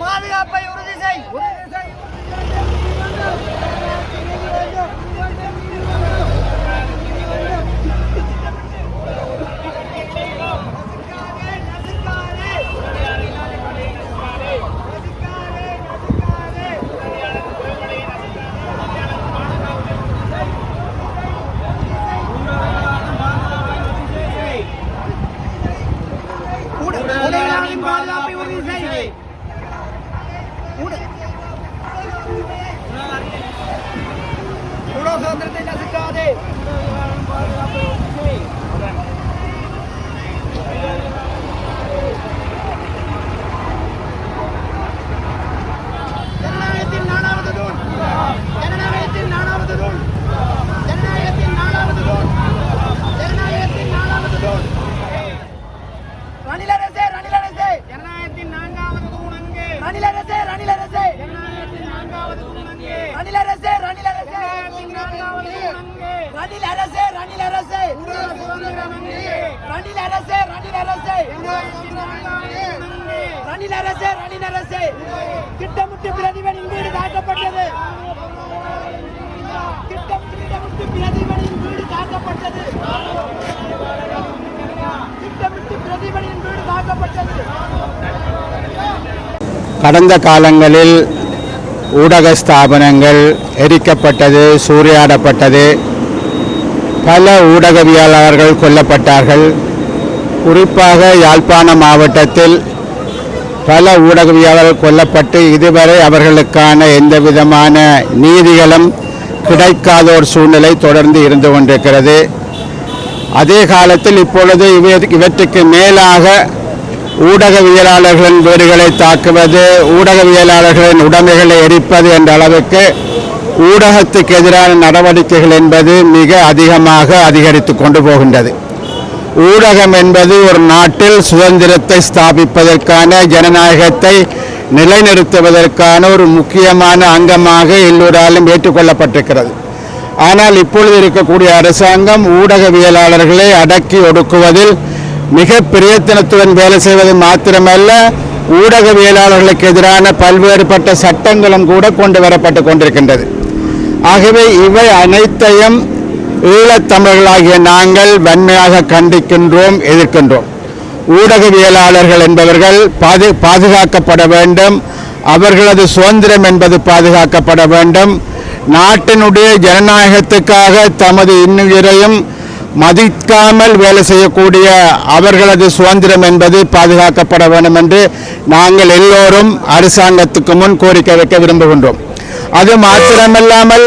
பாதுகாப்பை உறுதி செய் உறுதி செய் ஊடகங்களின் பாதுகாப்பை உறுதி செய் ஊடக சுதந்திரத்தை நசுக்காதே பாதுகாப்பை உறுதி செய் ஜனநாயகத்தின் நாலாவது தூண் ஜனநாயகத்தின் நாலாவது தூண் ஜனநாயகத்தின் நாலாவது தூண் ஜனநாயகத்தின் நாலாவது தூண் ரணில் அரசே ரணில் அரசே ஜனநாயகத்தின் நான்காவது தூண் அங்கே ரணில் அரசே ரணில் அரசே ஜனநாயகத்தின் நான்காவது தூண் அங்கே ரணில் அரசே ரணில் அரசே ஜனநாயகத்தின் நான்காவது தூண் அங்கே ரணில் அரசே ரணில் அரசே ஊடக சுதந்திரம் அங்கே ரணில் அரசே ரணில் அரசே ஜனநாயகத்தின் நான்காவது தூண் அங்கே ரணில் அரசே ரணில் அரசே திட்டமிட்டு பிரதிபலின் வீடு தாக்கப்பட்டது திட்டம் திட்டமிட்டு பிரதிபலின் வீடு தாக்கப்பட்டது திட்டமிட்டு பிரதிபலின் வீடு தாக்கப்பட்டது கடந்த காலங்களில் ஊடக ஸ்தாபனங்கள் எரிக்கப்பட்டது சூறையாடப்பட்டது. பல ஊடகவியலாளர்கள் கொல்லப்பட்டார்கள். குறிப்பாக யாழ்ப்பாண மாவட்டத்தில் பல ஊடகவியலாளர்கள் கொல்லப்பட்டு இதுவரை அவர்களுக்கான எந்த விதமான நீதிகளும் கிடைக்காத ஒரு சூழ்நிலை தொடர்ந்து இருந்து கொண்டிருக்கிறது. அதே காலத்தில் இப்பொழுது இவற்றுக்கு மேலாக ஊடகவியலாளர்களின் வீடுகளை தாக்குவது ஊடகவியலாளர்களின் உடைமைகளை எரிப்பது என்ற அளவுக்கு ஊடகத்துக்கு எதிரான நடவடிக்கைகள் என்பது மிக அதிகமாக அதிகரித்து கொண்டு போகின்றது. ஊடகம் என்பது ஒரு நாட்டில் சுதந்திரத்தை ஸ்தாபிப்பதற்கான ஜனநாயகத்தை நிலைநிறுத்துவதற்கான ஒரு முக்கியமான அங்கமாக எல்லோராலும் ஏற்றுக்கொள்ளப்பட்டிருக்கிறது. ஆனால் இப்பொழுது இருக்கக்கூடிய அரசாங்கம் ஊடகவியலாளர்களை அடக்கி ஒடுக்குவதில் மிக பிரயத்தனத்துடன் வேலை செய்வது மாத்திரமல்ல ஊடகவியலாளர்களுக்கு எதிரான பல்வேறுபட்ட சட்டங்களும் கூட கொண்டு வரப்பட்டு கொண்டிருக்கின்றது. ஆகவே இவை அனைத்தையும் ஈழத்தமிழர்களாகிய நாங்கள் வன்மையாக கண்டிக்கின்றோம் எதிர்க்கின்றோம். ஊடகவியலாளர்கள் என்பவர்கள் பாது பாதுகாக்கப்பட வேண்டும் அவர்களது சுதந்திரம் என்பது பாதுகாக்கப்பட வேண்டும். நாட்டினுடைய ஜனநாயகத்துக்காக தமது இன்னுயிரையும் மதிக்காமல் வேலை செய்யக்கூடிய அவர்களது சுதந்திரம் என்பது பாதுகாக்கப்பட வேண்டும் என்று நாங்கள் எல்லோரும் அரசாங்கத்துக்கு முன் கோரிக்கை வைக்க விரும்புகின்றோம். அது மாத்திரமல்லாமல்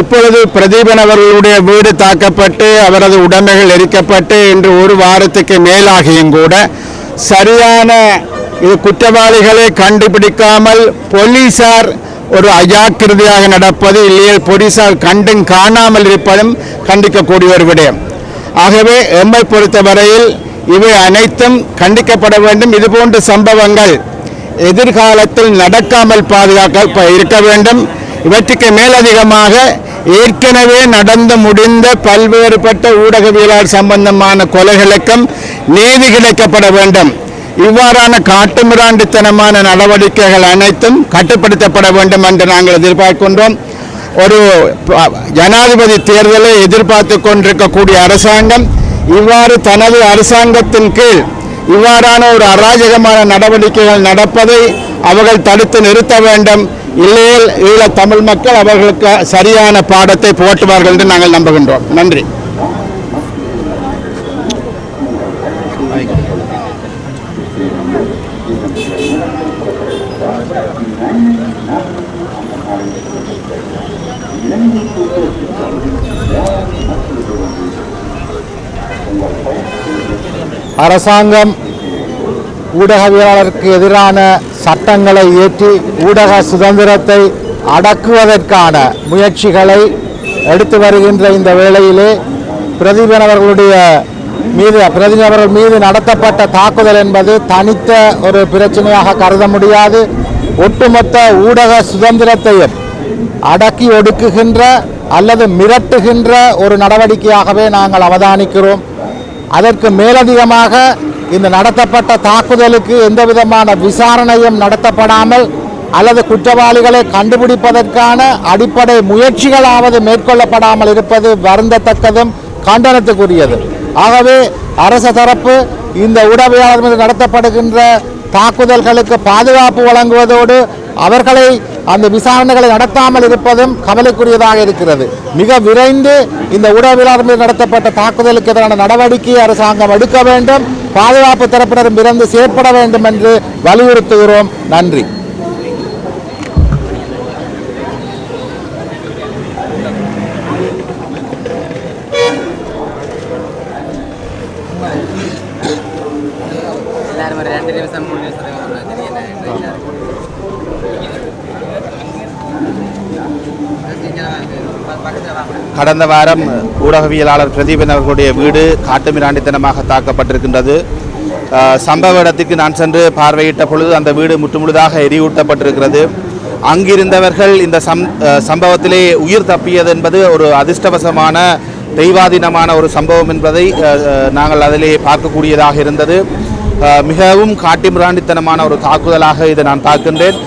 இப்பொழுது பிரதீபன் அவர்களுடைய வீடு தாக்கப்பட்டு அவரது உடைமைகள் எரிக்கப்பட்டு இன்று ஒரு வாரத்துக்கு மேலாகியும் கூட சரியான இது குற்றவாளிகளை கண்டுபிடிக்காமல் போலீசார் ஒரு அஜாக்கிரதையாக நடப்பது இல்லையே போலீசார் கண்டும் காணாமல் இருப்பதும் கண்டிக்கக்கூடிய ஒரு விடயம். ஆகவே எம்மை பொறுத்தவரையில் இவை அனைத்தும் கண்டிக்கப்பட வேண்டும். இதுபோன்ற சம்பவங்கள் எதிர்காலத்தில் நடக்காமல் பாதுகாக்க இருக்க வேண்டும். இவற்றுக்கு மேலதிகமாக ஏற்கனவே நடந்து முடிந்த பல்வேறுபட்ட ஊடகவியலாளர் சம்பந்தமான கொலைகளுக்கும் நீதி கிடைக்கப்பட வேண்டும். இவ்வாறான காட்டுமிராண்டித்தனமான நடவடிக்கைகள் அனைத்தும் கட்டுப்படுத்தப்பட வேண்டும் என்று நாங்கள் எதிர்பார்க்கின்றோம். ஒரு ஜனாதிபதி தேர்தலை எதிர்பார்த்து கொண்டிருக்கக்கூடிய அரசாங்கம் இவ்வாறு தனது அரசாங்கத்தின் கீழ் இவ்வாறான ஒரு அராஜகமான நடவடிக்கைகள் நடப்பதை அவர்கள் தடுத்து நிறுத்த வேண்டும். இல்லையில் ஈழ தமிழ் மக்கள் அவர்களுக்கு சரியான பாடத்தை போட்டுவார்கள் என்று நாங்கள் நம்புகின்றோம். நன்றி. அரசாங்கம் ஊடகவியலாளருக்கு எதிரான சட்டங்களை இயற்றி ஊடக சுதந்திரத்தை அடக்குவதற்கான முயற்சிகளை எடுத்து வருகின்ற இந்த வேளையிலே பிரதீபன் அவர்களுடைய மீது பிரதிநிதி அவர்கள் மீது நடத்தப்பட்ட தாக்குதல் என்பது தனித்த ஒரு பிரச்சனையாக கருத முடியாது. ஒட்டுமொத்த ஊடக சுதந்திரத்தையும் அடக்கி ஒடுக்குகின்ற அல்லது மிரட்டுகின்ற ஒரு நடவடிக்கையாகவே நாங்கள் அவதானிக்கிறோம். அதற்கு மேலதிகமாக இந்த நடத்தப்பட்ட தாக்குதலுக்கு எந்த விதமான விசாரணையும் நடத்தப்படாமல் அல்லது குற்றவாளிகளை கண்டுபிடிப்பதற்கான அடிப்படை முயற்சிகளாவது மேற்கொள்ளப்படாமல் இருப்பது வருந்தத்தக்கதும் கண்டனத்துக்குரியது. ஆகவே அரச தரப்பு இந்த உடவியாளர் மீது நடத்தப்படுகின்ற தாக்குதல்களுக்கு பாதுகாப்பு வழங்குவதோடு அவர்களை அந்த விசாரணைகளை நடத்தாமல் இருப்பதும் கவலைக்குரியதாக இருக்கிறது. மிக விரைந்து இந்த ஊடகவியலாளர் மீது நடத்தப்பட்ட தாக்குதலுக்கு எதிரான நடவடிக்கையை அரசாங்கம் எடுக்க வேண்டும். பாதுகாப்பு தரப்பினரும் விரைந்து செயற்பட வேண்டும் என்று வலியுறுத்துகிறோம். நன்றி எல்லாரும் ஒரு ரெண்டு நிமிஷம் மூணு நிமிஷம் தெரியல பக்கத்தில் வாங்க கடந்த வாரம் ஊடகவியலாளர் பிரதீபன் அவர்களுடைய வீடு காட்டுமிராண்டித்தனமாக தாக்கப்பட்டிருக்கின்றது. சம்பவ இடத்துக்கு நான் சென்று பார்வையிட்ட பொழுது அந்த வீடு முற்றுமுழுதாக எரியூட்டப்பட்டிருக்கிறது. அங்கிருந்தவர்கள் இந்த சம் சம்பவத்திலே உயிர் தப்பியது என்பது ஒரு அதிர்ஷ்டவசமான தெய்வாதீனமான ஒரு சம்பவம் என்பதை நாங்கள் அதிலே பார்க்கக்கூடியதாக இருந்தது. மிகவும் காட்டுமிராண்டித்தனமான ஒரு தாக்குதலாக இதை நான் பார்க்கின்றேன்.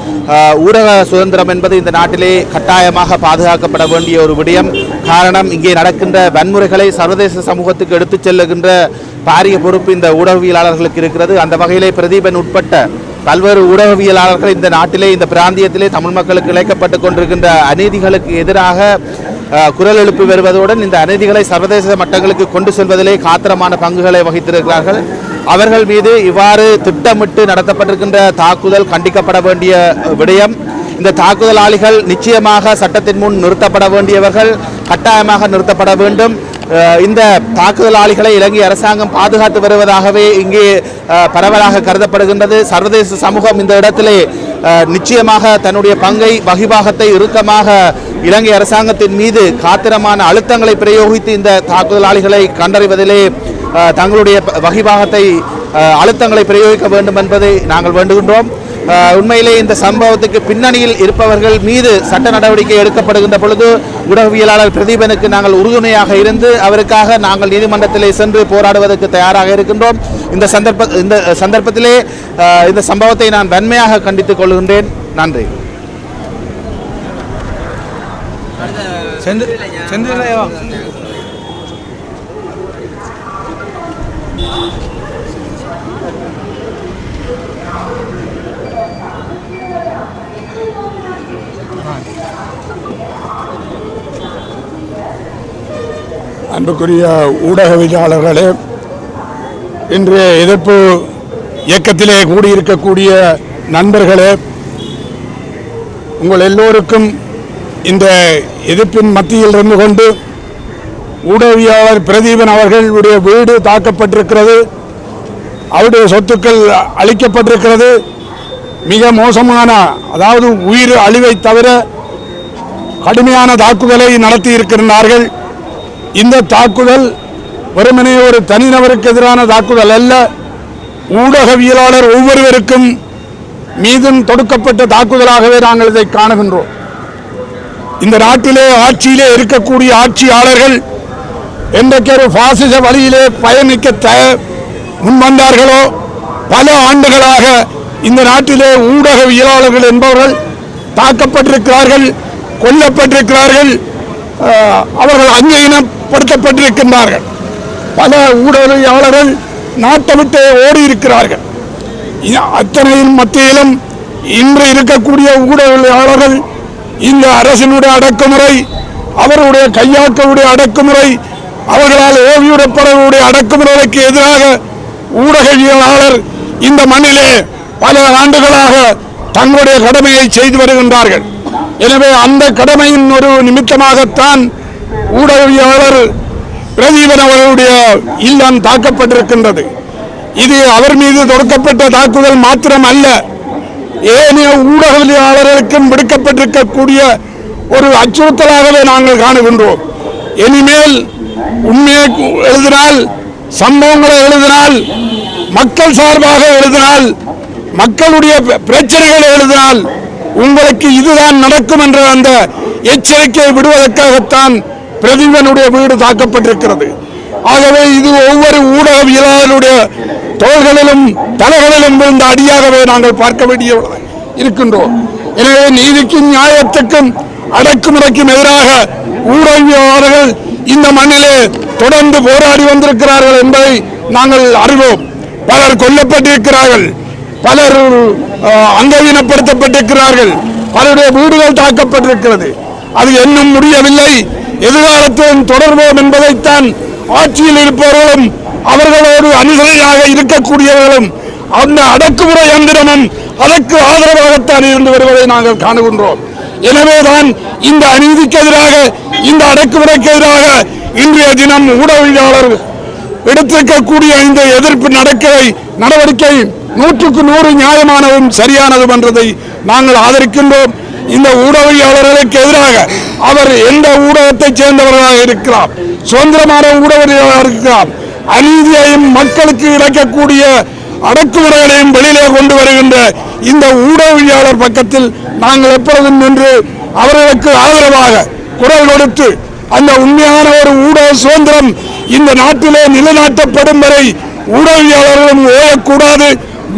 ஊடக சுதந்திரம் என்பது இந்த நாட்டிலே கட்டாயமாக பாதுகாக்கப்பட வேண்டிய ஒரு விடயம். காரணம் இங்கே நடக்கின்ற வன்முறைகளை சர்வதேச சமூகத்துக்கு எடுத்துச் செல்லுகின்ற பாரிய பொறுப்பு இந்த ஊடகவியலாளர்களுக்கு இருக்கிறது. அந்த வகையிலே பிரதீபன் உட்பட்ட பல்வேறு ஊடகவியலாளர்கள் இந்த நாட்டிலே இந்த பிராந்தியத்திலே தமிழ் மக்களுக்கு இழைக்கப்பட்டு கொண்டிருக்கின்ற அநீதிகளுக்கு எதிராக குரல் எழுப்பி வருவதுடன் இந்த அநீதிகளை சர்வதேச மட்டங்களுக்கு கொண்டு செல்வதிலே காத்திரமான பங்குகளை வகித்திருக்கிறார்கள். அவர்கள் மீது இவ்வாறு திட்டமிட்டு நடத்தப்பட்டிருக்கின்ற தாக்குதல் கண்டிக்கப்பட வேண்டிய விடயம் இந்த தாக்குதலாளிகள் நிச்சயமாக சட்டத்தின் முன் நிறுத்தப்பட வேண்டியவர்கள் கட்டாயமாக நிறுத்தப்பட வேண்டும். இந்த தாக்குதலாளிகளை இலங்கை அரசாங்கம் பாதுகாத்து வருவதாகவே இங்கே பரவலாக கருதப்படுகின்றது. சர்வதேச சமூகம் இந்த இடத்திலே நிச்சயமாக தன்னுடைய பங்கை வகிபாகத்தை இறுக்கமாக இலங்கை அரசாங்கத்தின் மீது காத்திரமான அழுத்தங்களை பிரயோகித்து இந்த தாக்குதலாளிகளை கண்டறிவதிலே தங்களுடைய ப- வகிபாகத்தை அழுத்தங்களை பிரயோகிக்க வேண்டும் என்பதை நாங்கள் வேண்டுகின்றோம். உண்மையிலே இந்த சம்பவத்துக்கு பின்னணியில் இருப்பவர்கள் மீது சட்ட நடவடிக்கை எடுக்கப்படுகின்ற பொழுது ஊடகவியலாளர் பிரதீபனுக்கு நாங்கள் உறுதுணையாக இருந்து அவருக்காக நாங்கள் நீதிமன்றத்திலே சென்று போராடுவதற்கு தயாராக இருக்கின்றோம். இந்த சந்தர்ப்ப இந்த சந்தர்ப்பத்திலே இந்த சம்பவத்தை நான் வன்மையாக கண்டித்துக் கொள்கின்றேன். நன்றி. அன்புக்குரிய ஊடகவியலாளர்களே இன்று எதிர்ப்பு இயக்கத்திலே கூடியிருக்கக்கூடிய நண்பர்களே உங்கள் எல்லோருக்கும் இந்த எதிர்ப்பின் மத்தியில் இருந்து கொண்டு ஊடகவியாளர் பிரதீபன் அவர்களுடைய வீடு தாக்கப்பட்டிருக்கிறது. அவருடைய சொத்துக்கள் அளிக்கப்பட்டிருக்கிறது மிக மோசமான அதாவது உயிர் அழிவை தவிர கடுமையான தாக்குதலை நடத்தி இருக்கின்றார்கள் இந்த தாக்குதல் வெறுமனே ஒரு தனிநபருக்கு எதிரான தாக்குதல் அல்ல ஊடகவியலாளர் ஒவ்வொருவருக்கும் மீதும் தொடுக்கப்பட்ட தாக்குதலாகவே நாங்கள் இதை காணுகின்றோம். இந்த நாட்டிலே ஆட்சியிலே இருக்கக்கூடிய ஆட்சியாளர்கள் என்றைக்கு ஒரு பாசிச வழியிலே பயணிக்க முன்வந்தார்களோ பல ஆண்டுகளாக இந்த நாட்டிலே ஊடகவியலாளர்கள் என்பவர்கள் தாக்கப்பட்டிருக்கிறார்கள் கொல்லப்பட்டிருக்கிறார்கள் அவர்கள் அங்கீனப்படுத்தப்பட்டிருக்கின்றார்கள். பல ஊடகவியாளர்கள் நாட்டை விட்டு ஓடி இருக்கிறார்கள் அத்தனையின் மத்தியிலும் இன்று இருக்கக்கூடிய ஊடகவியாளர்கள் இந்த அரசினுடைய அடக்குமுறை அவருடைய கையாக்களுடைய அடக்குமுறை அவர்களால் ஓவியுடப்படவுடைய அடக்குமுறைக்கு எதிராக ஊடகவியலாளர் இந்த மண்ணிலே பல ஆண்டுகளாக தங்களுடைய கடமையை செய்து வருகின்றார்கள். எனவே அந்த கடமையின் ஒரு நிமித்தமாகத்தான் ஊடகவியாளர் பிரதீபன் அவர்களுடைய இல்லம் தாக்கப்பட்டிருக்கின்றது. இது அவர் மீது தொடுக்கப்பட்ட தாக்குதல் மாத்திரம் அல்ல ஏனைய ஊடகவியலாளர்களுக்கும் விடுக்கப்பட்டிருக்கக்கூடிய ஒரு அச்சுறுத்தலாகவே நாங்கள் காணுகின்றோம். இனிமேல் உண்மையை எழுதினால் சம்பவங்களை எழுதினால் மக்கள் சார்பாக எழுதினால் மக்களுடைய பிரச்சனைகளை எழுதினால் உங்களுக்கு இதுதான் நடக்கும் என்ற அந்த எச்சரிக்கையை விடுவதற்காகத்தான் பிரதிபனுடைய வீடு தாக்கப்பட்டிருக்கிறது. ஆகவே இது ஒவ்வொரு ஊடகவியலாளருடைய தோள்களிலும் தலைகளிலும் விழுந்த அடியாகவே நாங்கள் பார்க்க வேண்டிய இருக்கின்றோம். எனவே நீதிக்கும் நியாயத்துக்கும் அடக்குமுறைக்கும் எதிராக ஊடகவியலாளர்கள் இந்த மண்ணிலே தொடர்ந்து போராடி வந்திருக்கிறார்கள் என்பதை நாங்கள் அறிவோம். பலர் கொல்லப்பட்டிருக்கிறார்கள். பலர் அங்கவீனப்படுத்தப்பட்டிருக்கிறார்கள். பலருடைய வீடுகள் தாக்கப்பட்டிருக்கிறது. அது இன்னும் முடியவில்லை. எதிர்காலத்திலும் தொடர்வோம் என்பதைத்தான் ஆட்சியில் இருப்பவர்களும் அவர்களோடு அனுசரணையாக இருக்கக்கூடியவர்களும் அந்த அடக்குமுறை எந்திரமும் அதற்கு ஆதரவாகத்தான் இருந்து வருவதை நாங்கள் காணுகின்றோம். எனவேதான் இந்த அநீதிக்கு எதிராக இந்த அடக்குமுறைக்கு எதிராக இன்றைய தினம் ஊடகவியலாளர் எடுத்திருக்கக்கூடிய இந்த எதிர்ப்பு நடக்கை நடவடிக்கை நூற்றுக்கு நூறு நியாயமானதும் சரியானதும் என்றதை நாங்கள் ஆதரிக்கின்றோம். இந்த ஊடகவியலாளர்களுக்கு எதிராக அவர் எந்த ஊடகத்தைச் சேர்ந்தவர்களாக இருக்கலாம் சுதந்திரமான ஊடகவியலாளர் இருக்கலாம் அநீதியையும் மக்களுக்கு இழைக்கக்கூடிய அடக்குமுறைகளையும் வெளியிலே கொண்டு வருகின்ற இந்த ஊடகவியலாளர் பக்கத்தில் நாங்கள் எப்பொழுதும் நின்று அவர்களுக்கு ஆதரவாக குரல் கொடுத்து அந்த உண்மையான ஒரு ஊடக சுதந்திரம் இந்த நாட்டிலே நிலைநாட்டப்படும் வரை ஊடகவியாளர்களும் ஓயக்கூடாது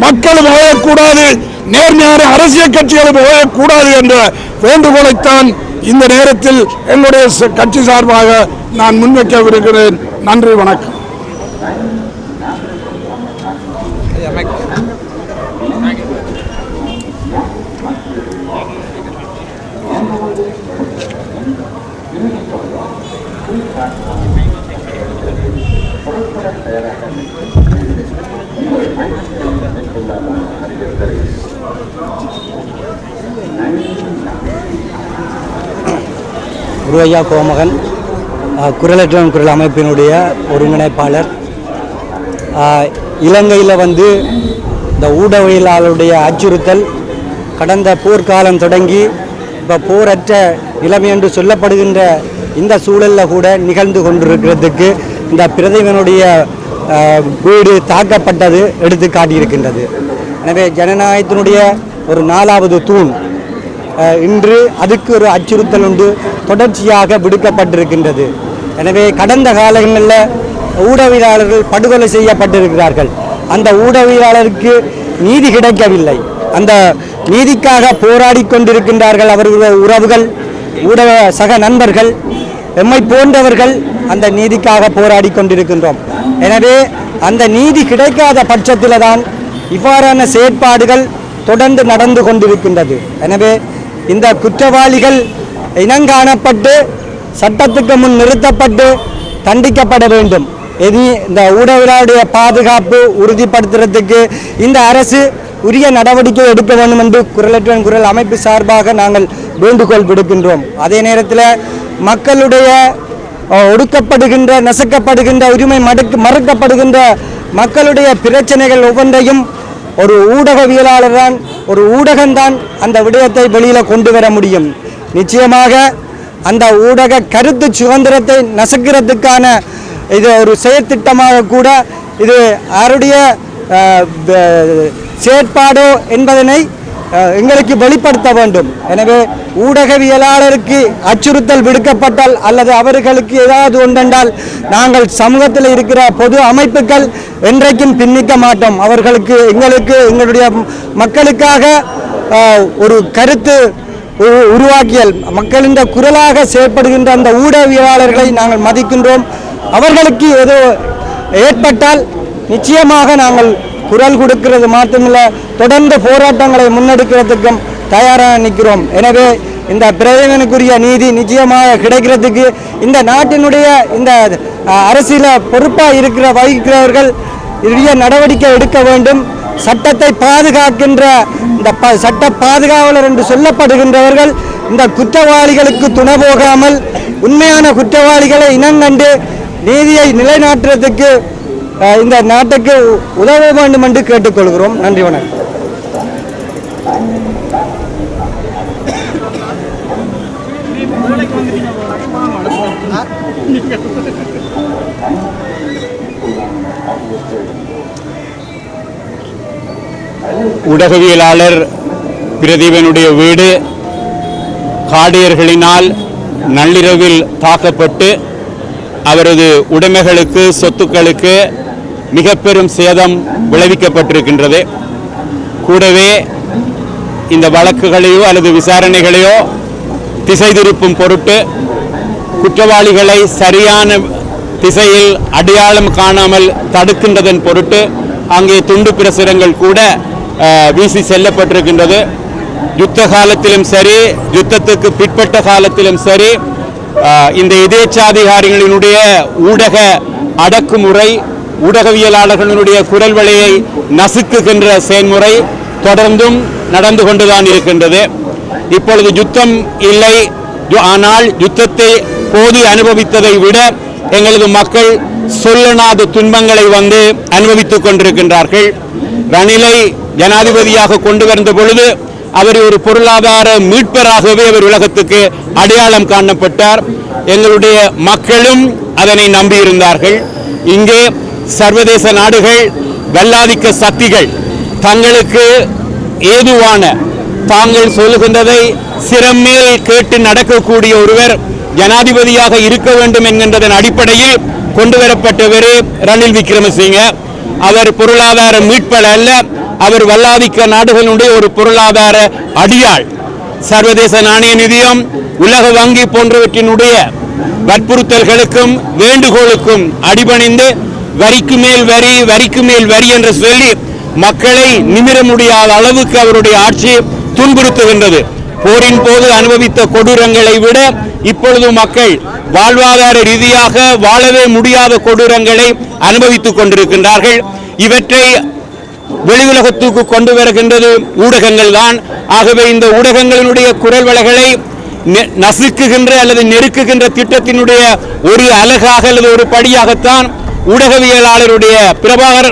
மக்களும் ஓயக்கூடாது நேர்மையான அரசியல் கட்சிகளும் ஓயக்கூடாது என்ற வேண்டுகோளைத்தான் இந்த நேரத்தில் எங்களுடைய கட்சி சார்பாக நான் முன்வைக்க விரும்புகிறேன் நன்றி வணக்கம். குருவையா கோமகன் அஹ், குரலற்றவன் குரல் அமைப்பினுடைய ஒருங்கிணைப்பாளர். இலங்கையில் வந்து இந்த ஊடகவியலாளருடைய அச்சுறுத்தல் கடந்த போர்க்காலம் தொடங்கி இப்போ போரற்ற நிலைமை என்று சொல்லப்படுகின்ற இந்த சூழலில் கூட நிகழ்ந்து கொண்டிருக்கிறதுக்கு இந்த பிரதமனுடைய வீடு தாக்கப்பட்டது எடுத்து காட்டியிருக்கின்றது எனவே ஜனநாயகத்தினுடைய ஒரு நாலாவது தூண் இன்று அதுக்கு ஒரு அச்சுறுத்தல் உண்டு. தொடர்ச்சியாக விடுக்கப்பட்டிருக்கின்றது. எனவே கடந்த காலங்களில் ஊடகவியலாளர்கள் படுகொலை செய்யப்பட்டிருக்கிறார்கள். அந்த ஊடகவியலாளருக்கு நீதி கிடைக்கவில்லை. அந்த நீதிக்காக போராடி கொண்டிருக்கின்றார்கள் அவர்களுடைய உறவுகள் ஊடக சக நண்பர்கள் எம்மை போன்றவர்கள் அந்த நீதிக்காக போராடி கொண்டிருக்கின்றோம். எனவே அந்த நீதி கிடைக்காத பட்சத்தில் தான் இவ்வாறான செயற்பாடுகள் தொடர்ந்து நடந்து கொண்டிருக்கின்றது. எனவே இந்த குற்றவாளிகள் இனங்காணப்பட்டு சட்டத்துக்கு முன் நிறுத்தப்பட்டு தண்டிக்கப்பட வேண்டும். எது இந்த ஊடகவியலாளருடைய பாதுகாப்பு உறுதிப்படுத்துறதுக்கு இந்த அரசு உரிய நடவடிக்கை எடுக்க வேண்டும் என்று குரலற்றவன் குரல் அமைப்பு சார்பாக நாங்கள் வேண்டுகோள் விடுக்கின்றோம். அதே நேரத்தில் மக்களுடைய ஒடுக்கப்படுகின்ற நசுக்கப்படுகின்ற உரிமை மடுக்கு மறுக்கப்படுகின்ற மக்களுடைய பிரச்சனைகள் ஒவ்வொன்றையும் ஒரு ஊடகவியலாளர் தான் ஒரு ஊடகம்தான் அந்த விடயத்தை வெளியில் கொண்டு வர முடியும். நிச்சயமாக அந்த ஊடக கருத்து சுதந்திரத்தை நசுக்கிறதுக்கான இது ஒரு செயற்திட்டமாக கூட இது யாருடைய செயற்பாடோ என்பதனை எங்களுக்கு வெளிப்படுத்த வேண்டும். எனவே ஊடகவியலாளருக்கு அச்சுறுத்தல் விடுக்கப்பட்டால் அல்லது அவர்களுக்கு ஏதாவது ஒன்றென்றால் நாங்கள் சமூகத்தில் இருக்கிற பொது அமைப்புகள் என்றைக்கும் பின்னிக்க மாட்டோம். அவர்களுக்கு எங்களுக்கு எங்களுடைய மக்களுக்காக ஒரு கருத்து உ- உருவாக்கியல் மக்களின் குரலாக செயற்படுகின்ற அந்த ஊடகவியலாளர்களை நாங்கள் மதிக்கின்றோம். அவர்களுக்கு ஏதோ ஏற்பட்டால் நிச்சயமாக நாங்கள் குரல் கொடுக்கிறது மாத்திரமில்ல தொடர்ந்து போராட்டங்களை முன்னெடுக்கிறதுக்கும் தயாராக நிற்கிறோம். எனவே இந்த பிரதமனுக்குரிய நீதி நிச்சயமாக கிடைக்கிறதுக்கு இந்த நாட்டினுடைய இந்த அரசியல பொறுப்பாக இருக்கிற வகிக்கிறவர்கள் உரிய நடவடிக்கை எடுக்க வேண்டும். சட்டத்தை பாதுகாக்கின்ற இந்த ப- சட்ட பாதுகாவலர் என்று சொல்லப்படுகின்றவர்கள் இந்த குற்றவாளிகளுக்கு துணை போகாமல் உண்மையான குற்றவாளிகளை இனங்கண்டு நீதியை நிலைநாட்டுறதுக்கு இந்த நாட்டுக்கு உதவ வேண்டும் என்று கேட்டுக்கொள்கிறோம். நன்றி வணக்கம். உடகவியலாளர் பிரதீபனுடைய வீடு காடியர்களினால் நள்ளிரவில் தாக்கப்பட்டு அவரது உடைமைகளுக்கு சொத்துக்களுக்கு மிக பெரும் சேதம் விளைவிக்கப்பட்டிருக்கின்றது. கூடவே இந்த வழக்குகளையோ அல்லது விசாரணைகளையோ திசை திருப்பும் பொருட்டு குற்றவாளிகளை சரியான திசையில் அடையாளம் காணாமல் தடுக்கின்றதன் பொருட்டு அங்கே துண்டு பிரசுரங்கள் கூட வீசி செல்லப்பட்டிருக்கின்றது. யுத்த காலத்திலும் சரி யுத்தத்துக்கு பிற்பட்ட காலத்திலும் சரி இந்த எதேச்சாதிகாரிகளினுடைய ஊடக அடக்குமுறை ஊடகவியலாளர்களுடைய குரல் வலையை நசுக்குகின்ற செயல்முறை தொடர்ந்தும் நடந்து கொண்டுதான் இருக்கின்றது. இப்பொழுது யுத்தம் இல்லை. ஆனால் யுத்தத்தை போது அனுபவித்ததை விட எங்களது மக்கள் சொல்லனாத துன்பங்களை வந்து அனுபவித்துக் கொண்டிருக்கின்றார்கள். ரணிலை ஜனாதிபதியாக கொண்டு வந்த பொழுது அவர் ஒரு பொருளாதார மீட்பராகவே அவர் உலகத்துக்கு அடையாளம் காணப்பட்டார். எங்களுடைய மக்களும் அதனை நம்பியிருந்தார்கள். இங்கே சர்வதேச நாடுகள் வல்லாதிக்க சக்திகள் தங்களுக்கு ஏதுவான தாங்கள் சொல்லுகின்றதை சிறமேல் கேட்டு நடக்கக்கூடிய ஒருவர் ஜனாதிபதியாக இருக்க வேண்டும் என்கின்றதன் அடிப்படையில் கொண்டு வரப்பட்டவர் ரணில் விக்ரமசிங்க. அவர் பொருளாதார மீட்பல் அல்ல அவர் வல்லாதிக்க நாடுகளுடைய ஒரு பொருளாதார அடியாள். சர்வதேச நாணய நிதியம் உலக வங்கி போன்றவற்றினுடைய வற்புறுத்தல்களுக்கும் வேண்டுகோளுக்கும் அடிபணிந்து வரிக்கு மேல் வரி வரிக்கு மேல் வரி என்று சொல்லி மக்களை நிமிர முடியாத அளவுக்கு அவருடைய ஆட்சி துன்புறுத்துகின்றது. போரின் போது அனுபவித்த கொடூரங்களை விட இப்பொழுது மக்கள் வாழ்வாதார ரீதியாக வாழவே முடியாத கொடூரங்களை அனுபவித்துக் கொண்டிருக்கின்றார்கள். இவற்றை வெளி உலகத்துக்கு கொண்டு வருகின்றது ஊடகங்கள் தான். ஆகவே இந்த ஊடகங்களினுடைய குரல் வலைகளை நெ- நசுக்குகின்ற அல்லது நெருக்குகின்ற திட்டத்தினுடைய ஒரு அலகாக அல்லது ஒரு படியாகத்தான் ஊடகவியலாளருடைய பிரபாகர்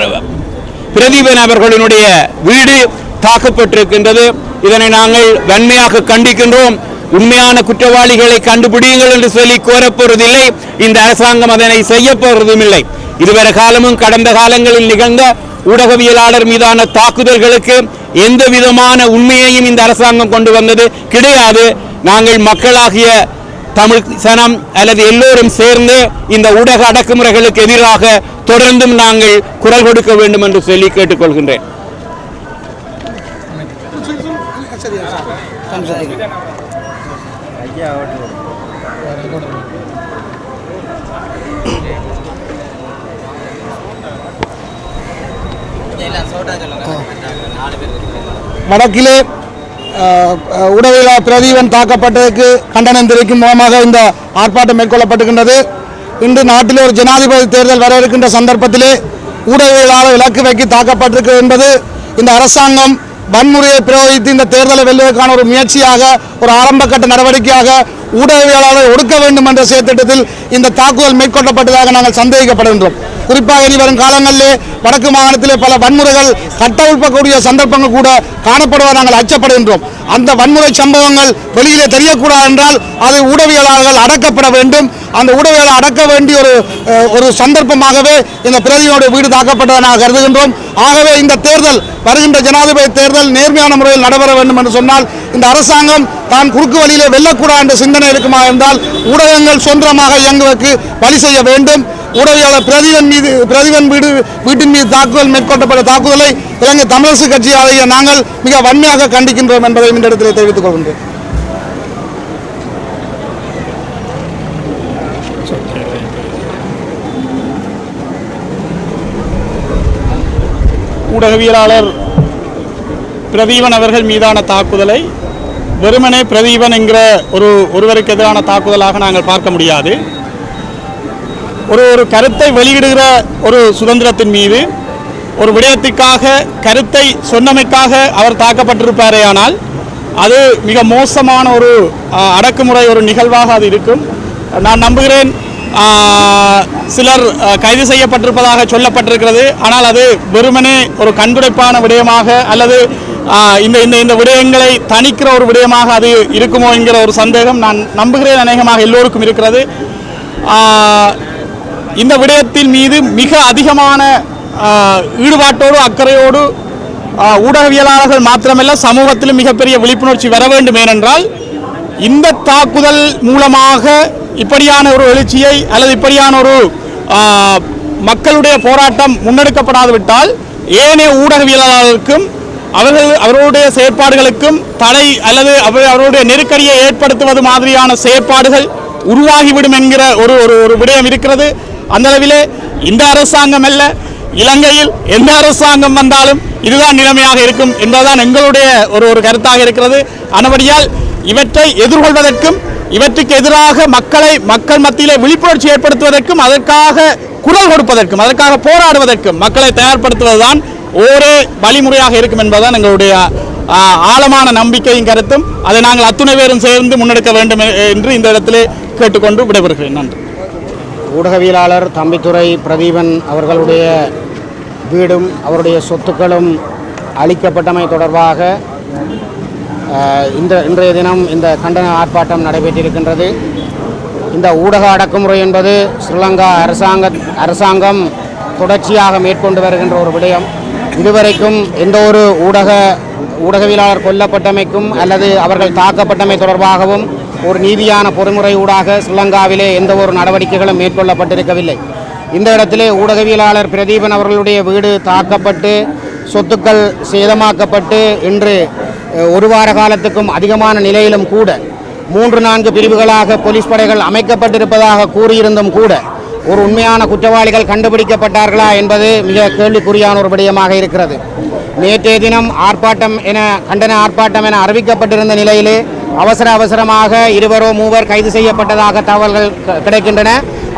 பிரதீபன் அவர்களினுடைய வீடு தாக்கப்பட்டிருக்கின்றது. இதனை நாங்கள் வன்மையாக கண்டிக்கின்றோம். உண்மையான குற்றவாளிகளை கண்டுபிடியுங்கள் என்று சொல்லி கோரப்போவதில்லை இந்த அரசாங்கம் அதனை செய்ய போவதும் இல்லை இதுவரை காலமும் கடந்த காலங்களில் நிகழ்ந்த ஊடகவியலாளர் மீதான தாக்குதல்களுக்கு எந்த விதமான உண்மையையும் இந்த அரசாங்கம் கொண்டு வந்தது கிடையாது. நாங்கள் மக்களாகிய தமிழ் சனம் அல்லது எல்லோரும் சேர்ந்து இந்த ஊடக அடக்குமுறைகளுக்கு எதிராக தொடர்ந்தும் நாங்கள் குரல் கொடுக்க வேண்டும் என்று சொல்லி கேட்டுக்கொள்கின்றேன். வடக்கிலே அஹ், பிரதீபன் தாக்கப்பட்டதற்கு கண்டனம் தெரிவிக்கும் மூலமாக இந்த ஆர்ப்பாட்டம் மேற்கொள்ளப்பட்டிருக்கின்றது. இன்று நாட்டில் ஒரு ஜனாதிபதி தேர்தல் வர இருக்கின்ற சந்தர்ப்பத்திலே ஊடகவியலாளர் இலக்கு வைக்கி தாக்கப்பட்டிருக்கு என்பது இந்த அரசாங்கம் வன்முறையை பிரயோகித்து இந்த தேர்தலை வெல்வதற்கான ஒரு முயற்சியாக ஒரு ஆரம்பகட்ட நடவடிக்கையாக ஊடகவியலாளரை ஒடுக்க வேண்டும் என்ற செயற்திட்டத்தில் இந்த தாக்குதல் மேற்கொள்ளப்பட்டதாக நாங்கள் சந்தேகிக்கப்படுகின்றோம். குறிப்பாக இனி வரும் காலங்களிலே வடக்கு மாகாணத்திலே பல வன்முறைகள் கட்டவிழ்ப்பக்கூடிய சந்தர்ப்பங்கள் கூட காணப்படுவதை நாங்கள் அச்சப்படுகின்றோம். அந்த வன்முறை சம்பவங்கள் வெளியிலே தெரியக்கூடாது என்றால் அது ஊடகவியலாளர்கள் அடக்கப்பட வேண்டும். அந்த ஊடகவியலை அடக்க வேண்டிய ஒரு ஒரு சந்தர்ப்பமாகவே இந்த பிரதியோடைய வீடு தாக்கப்பட்டதை நாங்கள் கருதுகின்றோம். ஆகவே இந்த தேர்தல் வருகின்ற ஜனாதிபதி தேர்தல் நேர்மையான முறையில் நடைபெற வேண்டும் என்று சொன்னால் இந்த அரசாங்கம் தான் குறுக்கு வழியிலே வெல்லக்கூடாது என்ற சிந்தனை இருக்குமா என்றால் ஊடகங்கள் சுதந்திரமாக இயங்குவதற்கு வழி செய்ய வேண்டும். ஊடகவியலாளர் பிரதிபன் மீது பிரதிபன் வீடு வீட்டின் மீது தாக்குதல் மேற்கொள்ளப்பட்ட தாக்குதலை இலங்கை தமிழரசு கட்சியாலேயே நாங்கள் மிக வன்மையாக கண்டிக்கின்றோம் என்பதை இந்த இடத்திலே தெரிவித்துக் கொள்கின்றேன். ஊடகவியலாளர் பிரதீபன் அவர்கள் மீதான தாக்குதலை வெறுமனே பிரதீபன் என்கிற ஒரு ஒருவருக்கு எதிரான தாக்குதலாக நாங்கள் பார்க்க முடியாது. ஒரு ஒரு கருத்தை வெளியிடுகிற ஒரு சுதந்திரத்தின் மீது ஒரு விடயத்திற்காக கருத்தை சொன்னமைக்காக அவர் தாக்கப்பட்டிருப்பாரே ஆனால் அது மிக மோசமான ஒரு அடக்குமுறை ஒரு நிகழ்வாக அது இருக்கும். நான் நம்புகிறேன் சிலர் கைது செய்யப்பட்டிருப்பதாக சொல்லப்பட்டிருக்கிறது. ஆனால் அது வெறுமனே ஒரு கண்துடைப்பான விடயமாக அல்லது இந்த இந்த இந்த விடயங்களை தணிக்கிற ஒரு விடயமாக அது இருக்குமோ என்கிற ஒரு சந்தேகம் நான் நம்புகிறேன். அநேகமாக எல்லோருக்கும் இருக்கிறது. இந்த விடயத்தின் மீது மிக அதிகமான ஈடுபாட்டோடு அக்கறையோடு ஊடகவியலாளர்கள் மாத்திரமல்ல சமூகத்திலும் மிகப்பெரிய விழிப்புணர்ச்சி வர வேண்டும். ஏனென்றால் இந்த தாக்குதல் மூலமாக இப்படியான ஒரு எழுச்சியை அல்லது இப்படியான ஒரு மக்களுடைய போராட்டம் முன்னெடுக்கப்படாதுவிட்டால் ஏனைய ஊடகவியலாளர்களுக்கும் அவர்கள் அவர்களுடைய செயற்பாடுகளுக்கும் தடை அல்லது அவர் அவர்களுடைய நெருக்கடியை ஏற்படுத்துவது மாதிரியான செயற்பாடுகள் உருவாகிவிடும் என்கிற ஒரு ஒரு ஒரு விடயம் இருக்கிறது. அந்த அளவிலே இந்த அரசாங்கம் அல்ல இலங்கையில் எந்த அரசாங்கம் வந்தாலும் இதுதான் நிலைமையாக இருக்கும் என்பதுதான் எங்களுடைய ஒரு ஒரு கருத்தாக இருக்கிறது. ஆனபடியால் இவற்றை எதிர்கொள்வதற்கும் இவற்றுக்கு எதிராக மக்களை மக்கள் மத்தியிலே விழிப்புணர்ச்சி ஏற்படுத்துவதற்கும் அதற்காக குரல் கொடுப்பதற்கும் அதற்காக போராடுவதற்கும் மக்களை தயார்படுத்துவதுதான் ஒரே வழிமுறையாக இருக்கும் என்பதுதான் எங்களுடைய ஆழமான நம்பிக்கையும் கருத்தும். அதை நாங்கள் அத்துணை பேரும் சேர்ந்து முன்னெடுக்க வேண்டும் என்று இந்த இடத்திலே கேட்டுக்கொண்டு விடைபெறுகிறேன். நன்றி. ஊடகவியலாளர் தம்பித்துறை பிரதீபன் அவர்களுடைய வீடும் அவருடைய சொத்துக்களும் அளிக்கப்பட்டமை தொடர்பாக இந்த இன்றைய தினம் இந்த கண்டன ஆர்ப்பாட்டம் நடைபெற்றிருக்கின்றது. இந்த ஊடக அடக்குமுறை என்பது ஸ்ரீலங்கா அரசாங்க அரசாங்கம் தொடர்ச்சியாக மேற்கொண்டு வருகின்ற ஒரு விடயம். இதுவரைக்கும் எந்த ஒரு ஊடக ஊடகவியலாளர் கொல்லப்பட்டமைக்கும் அல்லது அவர்கள் தாக்கப்பட்டமை தொடர்பாகவும் ஒரு நீதியான பொறுமுறை ஊடாக ஸ்ரீலங்காவிலே எந்த ஒரு நடவடிக்கைகளும் மேற்கொள்ளப்பட்டிருக்கவில்லை. இந்த இடத்திலே ஊடகவியலாளர் பிரதீபன் அவர்களுடைய வீடு தாக்கப்பட்டு சொத்துக்கள் சேதமாக்கப்பட்டு இன்று ஒரு வார காலத்துக்கும் அதிகமான நிலையிலும் கூட மூன்று நான்கு பிரிவுகளாக போலீஸ் படைகள் அமைக்கப்பட்டிருப்பதாக கூறியிருந்தும் கூட ஒரு உண்மையான குற்றவாளிகள் கண்டுபிடிக்கப்பட்டார்களா என்பது மிக கேள்விக்குறியான ஒரு விடயமாக இருக்கிறது. நேற்றைய தினம் ஆர்ப்பாட்டம் என கண்டன ஆர்ப்பாட்டம் என அறிவிக்கப்பட்டிருந்த நிலையிலே அவசர அவசரமாக இருவரோ மூவர் கைது செய்யப்பட்டதாக தகவல்கள் கிடைக்கின்றன.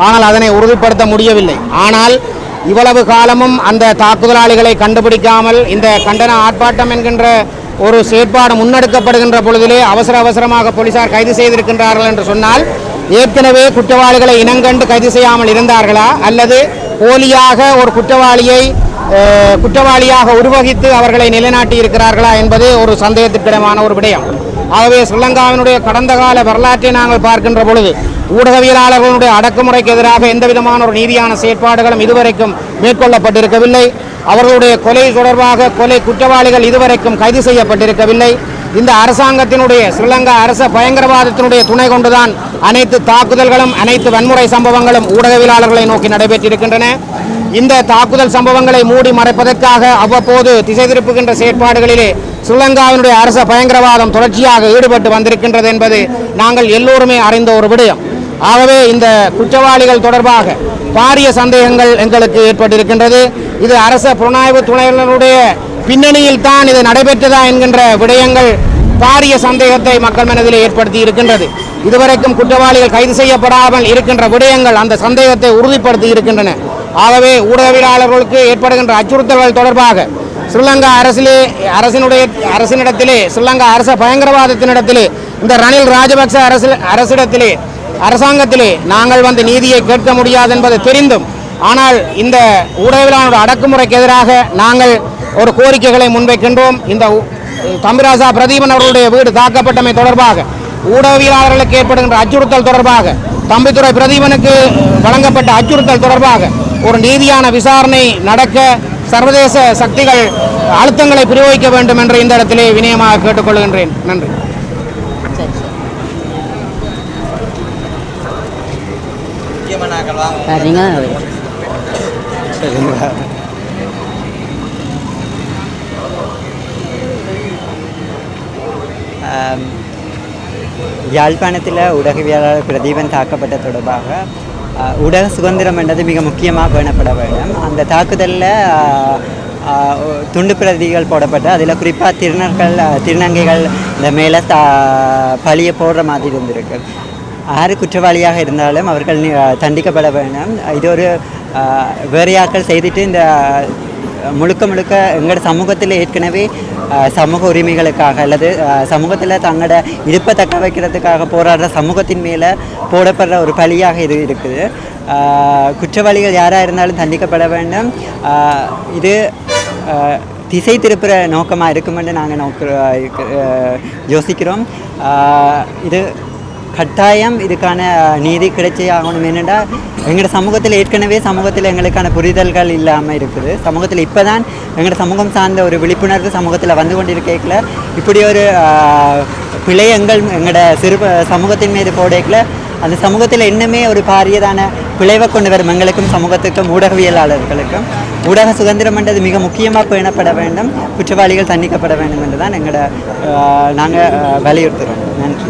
ஆனால் அதனை உறுதிப்படுத்த முடியவில்லை. ஆனால் இவ்வளவு காலமும் அந்த தாக்குதலாளிகளை கண்டுபிடிக்காமல் இந்த கண்டன ஆர்ப்பாட்டம் என்கின்ற ஒரு செயற்பாடு முன்னெடுக்கப்படுகின்ற பொழுதிலே அவசர அவசரமாக போலீசார் கைது செய்திருக்கின்றார்கள் என்று சொன்னால் ஏற்கனவே குற்றவாளிகளை இனங்கண்டு கைது செய்யாமல் இருந்தார்களா? அல்லது போலியாக ஒரு குற்றவாளியை குற்றவாளியாக உருவகித்து அவர்களை நிலைநாட்டி இருக்கிறார்களா என்பது ஒரு சந்தேகத்திற்கிடமான ஒரு விடயம். ஆகவே ஸ்ரீலங்காவினுடைய கடந்த கால வரலாற்றை நாங்கள் பார்க்கின்ற பொழுது ஊடகவியலாளர்களுடைய அடக்குமுறைக்கு எதிராக எந்த விதமான ஒரு நீதியான செயற்பாடுகளும் இதுவரைக்கும் மேற்கொள்ளப்பட்டிருக்கவில்லை. அவர்களுடைய கொலை தொடர்பாக கொலை குற்றவாளிகள் இதுவரைக்கும் கைது செய்யப்பட்டிருக்கவில்லை. இந்த அரசாங்கத்தினுடைய ஸ்ரீலங்கா அரச பயங்கரவாதத்தினுடைய துணை கொண்டுதான் அனைத்து தாக்குதல்களும் அனைத்து வன்முறை சம்பவங்களும் ஊடகவியலாளர்களை நோக்கி நடைபெற்றிருக்கின்றன. இந்த தாக்குதல் சம்பவங்களை மூடி மறைப்பதற்காக அவ்வப்போது திசை திருப்புகின்ற செயற்பாடுகளிலே ஸ்ரீலங்காவினுடைய அரச பயங்கரவாதம் தொடர்ச்சியாக ஈடுபட்டு வந்திருக்கின்றது என்பது நாங்கள் எல்லோருமே அறிந்த ஒரு விடயம். ஆகவே இந்த குற்றவாளிகள் தொடர்பாக பாரிய சந்தேகங்கள் எங்களுக்கு ஏற்பட்டிருக்கின்றது. இது அரச புலனாய்வு துணையினருடைய பின்னணியில் தான் இது நடைபெற்றதா என்கின்ற விடயங்கள் பாரிய சந்தேகத்தை மக்கள் மனதிலே ஏற்படுத்தி இருக்கின்றது. இதுவரைக்கும் குற்றவாளிகள் கைது செய்யப்படாமல் இருக்கின்ற விடயங்கள் அந்த சந்தேகத்தை உறுதிப்படுத்தி இருக்கின்றன. ஆகவே ஊடகவியலாளர்களுக்கு ஏற்படுகின்ற அச்சுறுத்தல்கள் தொடர்பாக ஸ்ரீலங்கா அரசிலே அரசினுடைய அரசினிடத்திலே ஸ்ரீலங்கா அரச பயங்கரவாதத்தினிடத்திலே இந்த ரணில் ராஜபக்ச அரசு அரசிடத்திலே அரசாங்கத்திலே நாங்கள் வந்து நீதியை கேட்க முடியாது என்பது தெரிந்தும் ஆனால் இந்த ஊடகவியலாளர் அடக்குமுறைக்கு எதிராக நாங்கள் ஒரு கோரிக்கைகளை முன்வைக்கின்றோம். இந்த தம்பிராசா பிரதீபன் அவர்களுடைய வீடு தாக்கப்பட்டமை தொடர்பாக ஊடகவியலாளர்களுக்கு ஏற்படுகின்ற அச்சுறுத்தல் தொடர்பாக தம்பித்துறை பிரதீபனுக்கு வழங்கப்பட்ட அச்சுறுத்தல் தொடர்பாக ஒரு நீதியான விசாரணை நடக்க சர்வதேச சக்திகள் அழுத்தங்களை பிரயோகிக்க வேண்டும் என்று இந்த இடத்திலே வினயமாக கேட்டுக்கொள்கின்றேன். நன்றி. முக்கியமான ஆக்கள் வாங்க ஆம், யாழ்ப்பாணத்தில் ஊடகவியலாளர் பிரதீபன் தாக்கப்பட்ட தொடர்பாக ஊடக சுதந்திரம் என்றது மிக முக்கியமாக பேணப்பட வேண்டும். அந்த தாக்குதலில் துண்டு பிரதிகள் போடப்பட்டு அதில் குறிப்பாக திருநர்கள் திருநங்கைகள் இந்த மேலே தா பழியை போடுற மாதிரி இருந்திருக்கு. யார் குற்றவாளியாக இருந்தாலும் அவர்கள் தண்டிக்கப்பட வேண்டும். இது ஒரு வேறு வேறையாக்கள் செய்துட்டு இந்த முழுக்க முழுக்க எங்களோட சமூகத்தில் ஏற்கனவே சமூக உரிமைகளுக்காக அல்லது சமூகத்தில் தங்களோட இருப்பை தக்க வைக்கிறதுக்காக போராடுற சமூகத்தின் மேலே போடப்படுற ஒரு பழியாக இது இருக்குது. குற்றவாளிகள் யாராக இருந்தாலும் தண்டிக்கப்பட வேண்டும். இது திசை திருப்புற நோக்கமாக இருக்குமென்று நாங்கள் நோக்க யோசிக்கிறோம். இது கட்டாயம் இதுக்கான நீதி கிடைச்சே ஆகணும் என்னென்னா எங்களோட சமூகத்தில் ஏற்கனவே சமூகத்தில் எங்களுக்கான புரிதல்கள் இல்லாமல் இருக்குது. சமூகத்தில் இப்போ தான் எங்களோட சமூகம் சார்ந்த ஒரு விழிப்புணர்வு சமூகத்தில் வந்து கொண்டிருக்கல இப்படி ஒரு பிழையங்கள் எங்களோட சிறு சமூகத்தின் மீது போடைக்கல. அந்த சமூகத்தில் இன்னுமே ஒரு பாரியதான பிழைவை கொண்டு வரும் எங்களுக்கும் சமூகத்துக்கும் ஊடகவியலாளர்களுக்கும். ஊடக சுதந்திரம் என்றது மிக முக்கியமாக பேணப்பட வேண்டும். குற்றவாளிகள் தண்டிக்கப்பட வேண்டும் என்று தான் எங்களோட நாங்கள் வலியுறுத்துகிறோம் நன்றி.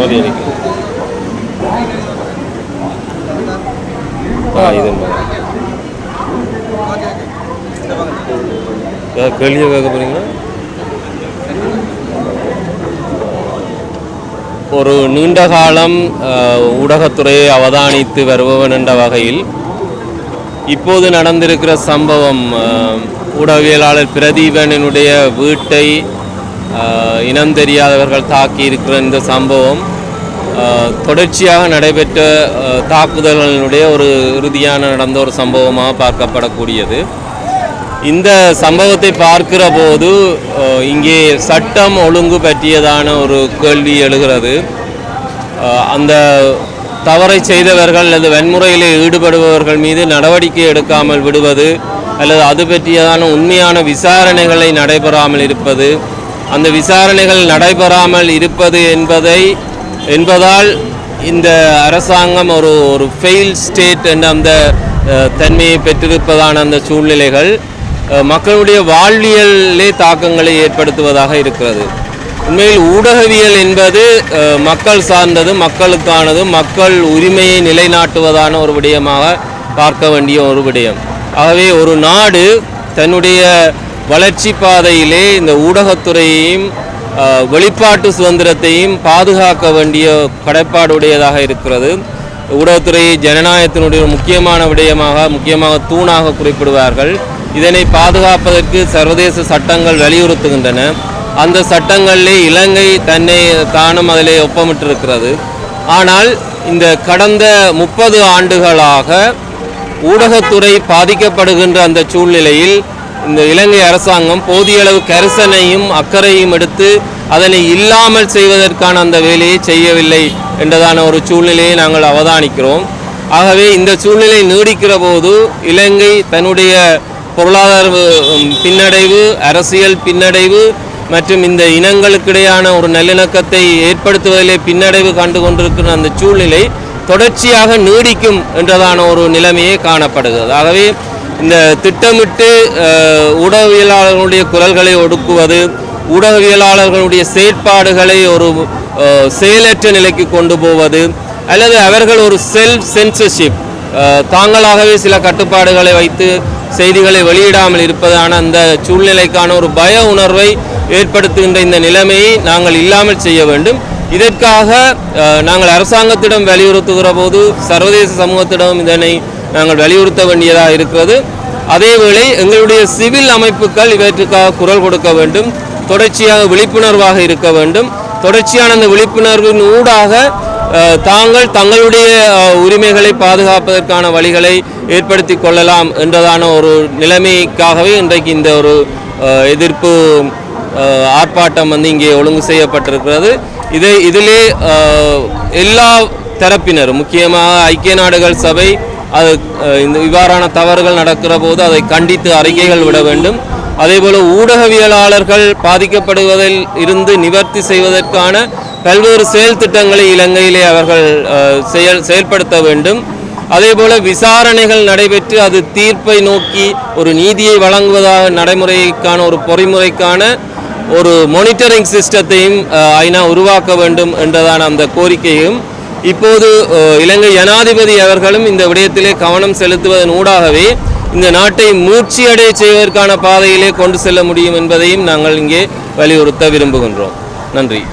அடிக்கும் ஆ இது ஏதாவது கேள்வியாக கேட்க போறீங்களா? ஒரு நீண்ட காலம் ஊடகத்துறையை அவதானித்து வருபவன் என்ற வகையில் இப்போது நடந்திருக்கிற சம்பவம் ஊடகவியலாளர் பிரதீபனினுடைய வீட்டை இனம் தெரியாதவர்கள் தாக்கி இருக்கிற இந்த சம்பவம் தொடர்ச்சியாக நடைபெற்ற தாக்குதல்களினுடைய ஒரு இறுதியான நடந்த ஒரு சம்பவமாக பார்க்கப்படக்கூடியது. இந்த சம்பவத்தை பார்க்கிற போது இங்கே சட்டம் ஒழுங்கு பற்றியதான ஒரு கேள்வி எழுகிறது. அந்த தவறை செய்தவர்கள் அல்லது வன்முறையில் ஈடுபடுபவர்கள் மீது நடவடிக்கை எடுக்காமல் விடுவது அல்லது அது பற்றியதான உண்மையான விசாரணைகளை நடைபெறாமல் இருப்பது அந்த விசாரணைகள் நடைபெறாமல் இருப்பது என்பதை என்பதால் இந்த அரசாங்கம் ஒரு ஒரு ஃபெயில் ஸ்டேட் என்ற அந்த தன்மையை பெற்றிருப்பதான அந்த சூழ்நிலைகள் மக்களுடைய வாழ்வியலே தாக்கங்களை ஏற்படுத்துவதாக இருக்கிறது. உண்மையில் ஊடகவியல் என்பது மக்கள் சார்ந்தது மக்களுக்கானது மக்கள் உரிமையை நிலைநாட்டுவதான ஒரு விடயமாக பார்க்க வேண்டிய ஒரு விடயம். ஆகவே ஒரு நாடு தன்னுடைய வளர்ச்சி பாதையிலே இந்த ஊடகத்துறையையும் வெளிப்பாட்டு சுதந்திரத்தையும் பாதுகாக்க வேண்டிய கடப்பாடுடையதாக இருக்கிறது. ஊடகத்துறையை ஜனநாயகத்தினுடைய முக்கியமான விடயமாக முக்கியமாக தூணாக குறிப்பிடுவார்கள். இதனை பாதுகாப்பதற்கு சர்வதேச சட்டங்கள் வலியுறுத்துகின்றன. அந்த சட்டங்களிலே இலங்கை தன்னை தானும் அதிலே ஒப்பமிட்டிருக்கிறது. ஆனால் இந்த கடந்த முப்பது ஆண்டுகளாக ஊடகத்துறை பாதிக்கப்படுகின்ற அந்த சூழ்நிலையில் இந்த இலங்கை அரசாங்கம் போதிய அளவு கரிசனையும் அக்கறையும் எடுத்து அதனை இல்லாமல் செய்வதற்கான அந்த வேலையை செய்யவில்லை என்றதான ஒரு சூழ்நிலையை நாங்கள் அவதானிக்கிறோம். ஆகவே இந்த சூழ்நிலை நீடிக்கிற போது இலங்கை தன்னுடைய பொருளாதார பின்னடைவு அரசியல் பின்னடைவு மற்றும் இந்த இனங்களுக்கிடையான ஒரு நல்லிணக்கத்தை ஏற்படுத்துவதிலே பின்னடைவு கண்டு கொண்டிருக்கிற அந்த சூழ்நிலை தொடர்ச்சியாக நீடிக்கும் என்றதான ஒரு நிலைமையே காணப்படுகிறது. ஆகவே இந்த திட்டமிட்டு ஊடகவியலாளர்களுடைய குரல்களை ஒடுக்குவது ஊடகவியலாளர்களுடைய செயற்பாடுகளை ஒரு செயலற்ற நிலைக்கு கொண்டு போவது அல்லது அவர்கள் ஒரு செல்ஃப் சென்சர்ஷிப் தாங்களாகவே சில கட்டுப்பாடுகளை வைத்து செய்திகளை வெளியிடாமல் இருப்பதான அந்த சூழ்நிலைக்கான ஒரு பய உணர்வை ஏற்படுத்துகின்ற இந்த நிலைமையை நாங்கள் இல்லாமல் செய்ய வேண்டும். இதற்காக நாங்கள் அரசாங்கத்திடம் வலியுறுத்துகிற போது சர்வதேச சமூகத்திடம் இதனை நாங்கள் வலியுறுத்த வேண்டியதாக இருக்கிறது. அதேவேளை எங்களுடைய சிவில் அமைப்புகள் இவற்றுக்காக குரல் கொடுக்க வேண்டும். தொடர்ச்சியாக விழிப்புணர்வாக இருக்க வேண்டும். தொடர்ச்சியான அந்த விழிப்புணர்வின் ஊடாக தாங்கள் தங்களுடைய உரிமைகளை பாதுகாப்பதற்கான வழிகளை ஏற்படுத்தி கொள்ளலாம் என்றதான ஒரு நிலைமைக்காகவே இன்றைக்கு இந்த ஒரு எதிர்ப்பு ஆர்ப்பாட்டம் வந்து இங்கே ஒழுங்கு செய்யப்பட்டிருக்கிறது. இதை இதிலே எல்லா தரப்பினரும் முக்கியமாக ஐக்கிய நாடுகள் சபை அது இந்த இவ்வாறான தவறுகள் நடக்கிற போது அதை கண்டித்து அறிக்கைகள் விட வேண்டும். அதேபோல் ஊடகவியலாளர்கள் பாதிக்கப்படுவதில் இருந்து நிவர்த்தி செய்வதற்கான பல்வேறு செயல் திட்டங்களை இலங்கையிலே அவர்கள் செயல் செயல்படுத்த வேண்டும். அதேபோல விசாரணைகள் நடைபெற்று அது தீர்ப்பை நோக்கி ஒரு நீதியை வழங்குவதாக நடைமுறைக்கான ஒரு பொறிமுறைக்கான ஒரு மானிட்டரிங் சிஸ்டத்தையும் ஐநா உருவாக்க வேண்டும் என்றதான அந்த கோரிக்கையும் இப்போது இலங்கை ஜனாதிபதி அவர்களும் இந்த விடயத்திலே கவனம் செலுத்துவதன் ஊடாகவே இந்த நாட்டை மூர்ச்சியடைய செய்வதற்கான பாதையிலே கொண்டு செல்ல முடியும் என்பதையும் நாங்கள் இங்கே வலியுறுத்த விரும்புகின்றோம். நன்றி.